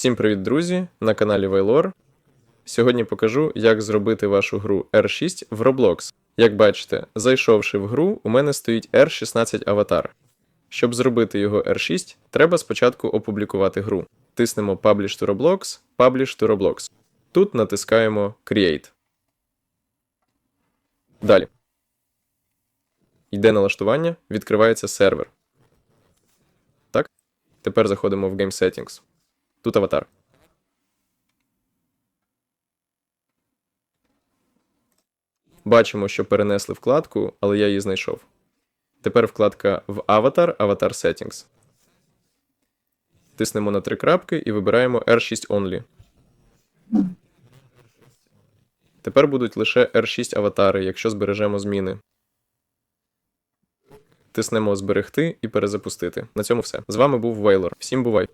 Всім привіт, друзі! На каналі Waylor. Сьогодні покажу, як зробити вашу гру R6 в Roblox. Як бачите, зайшовши в гру, у мене стоїть R16 аватар. Щоб зробити його R6, треба спочатку опублікувати гру. Тиснемо Publish to Roblox, Publish to Roblox. Тут натискаємо Create. Далі. Йде налаштування, відкривається сервер. Так? Тепер заходимо в Game Settings. Тут аватар. Бачимо, що перенесли вкладку, але я її знайшов. Тепер вкладка в Avatar, Avatar Settings. Тиснемо на три крапки і вибираємо R6 Only. Тепер будуть лише R6 аватари, якщо збережемо зміни. Тиснемо Зберегти і перезапустити. На цьому все. З вами був Вейлор. Всім бувай!